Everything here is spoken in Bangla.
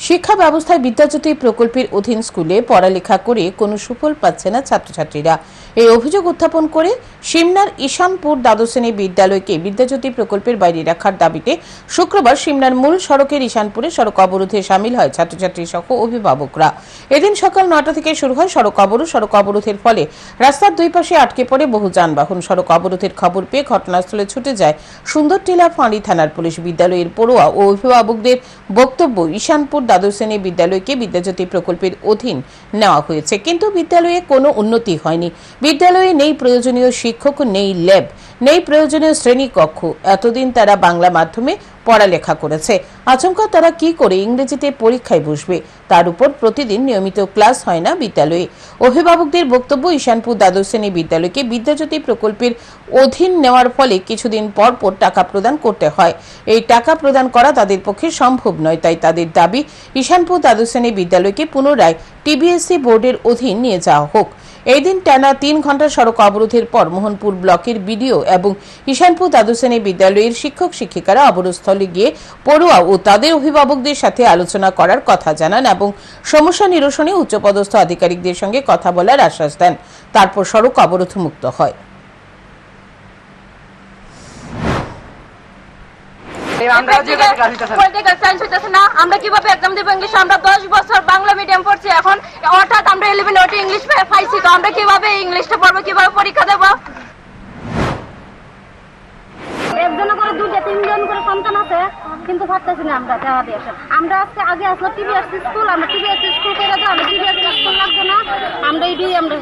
শিক্ষা ব্যবস্থায় বিদ্যাজ্যোতি প্রকল্পের অধীন স্কুলে পড়ালেখা করে কোনো সুফল পাচ্ছে না ছাত্রছাত্রীরা। এই অভিযোগ উত্থাপন করে সিমনার ঈশানপুর দ্বাদশ শ্রেণি বিদ্যালয়কে বিদ্যাজ্যোতি প্রকল্পের বাইরে রাখার দাবিতে শুক্রবার সিমনার মূল সড়কের ঈশানপুরে সড়ক অবরোধে সামিল হয় ছাত্রছাত্রী সহ অভিভাবকরা। এদিন সকাল নটা থেকে শুরু হয় সড়ক অবরোধ। সড়ক অবরোধের ফলে রাস্তার দুই পাশে আটকে পড়ে বহু যানবাহন। সড়ক অবরোধের খবর পেয়ে ঘটনাস্থলে ছুটে যায় সুন্দরটিলা ফাঁড়ি থানার পুলিশ বিদ্যালয়ের পড়ুয়া ও অভিভাবকদের বক্তব্য ঈশানপুর দ্বাদশ শ্রেণি বিদ্যালয়কে বিদ্যাজ্যোতি প্রকল্পের অধীন নেওয়া হয়েছে। কিন্তু বিদ্যালয়ে কোনো উন্নতি হয়নি। বিদ্যালয়ে নেই প্রয়োজনীয় শিক্ষক, নেই ল্যাব, নেই প্রয়োজনীয় শ্রেণি কক্ষ এতদিন তারা বাংলা মাধ্যমে পড়ালেখা করেছে। আচমকা তারা কি করে ইংরেজিতে পরীক্ষায় বসবে? তার উপর প্রতিদিন নিয়মিত ক্লাস হয় না বিদ্যালয়ে। অভিভাবকদের বক্তব্য ঈশানপুর দ্বাদশ শ্রেণি বিদ্যালয়কে বিদ্যাজ্যোতি প্রকল্পের অধীন নেওয়ার ফলে কিছুদিন পর পর টাকা প্রদান করতে হয়। এই টাকা প্রদান করা তাদের পক্ষে সম্ভব নয়, তাই তাদের দাবি ঈশানপুর দ্বাদশ শ্রেণি বিদ্যালয়কে পুনরায় টিবিএসসি বোর্ডের অধীন নিয়ে যাওয়া হোক। এই দিন টানা তিন ঘণ্টা সড়ক অবরোধের পর মোহনপুর ব্লকের বিডিও এবং ঈশানপুর দ্বাদশ শ্রেণি বিদ্যালয়ের শিক্ষক শিক্ষিকারা অবরোধস্থলে গিয়ে পড়ুয়া ও তাদের অভিভাবকদের সাথে আলোচনা করার কথা জানান এবং সমস্যা নিরসনে উচ্চপদস্থ আধিকারিকদের সঙ্গে কথা বলার আশ্বাস দেন। তারপর সড়ক অবরোধ মুক্ত হয় আমরা কীভাবে এক্সাম দেবো ইংলিশ? আমরা দশ বছর এখন অর্থাৎ আমরা ইলেভেন ওটি ইংলিশ পাইছি তো, আমরা কীভাবে ইংলিশটা পড়ব, কীভাবে পরীক্ষা দেবো? একজন করে দুইটা, তিনজন করে আছে, কিন্তু পারতেছি না আমরা দেওয়া দিয়ে আমরা আগে আসলো টিভিএসসি স্কুল আমরা টিভিএসসি স্কুল করে আমরা টিভিএসসি স্কুল লাগবে না। আমরা এটি আমরা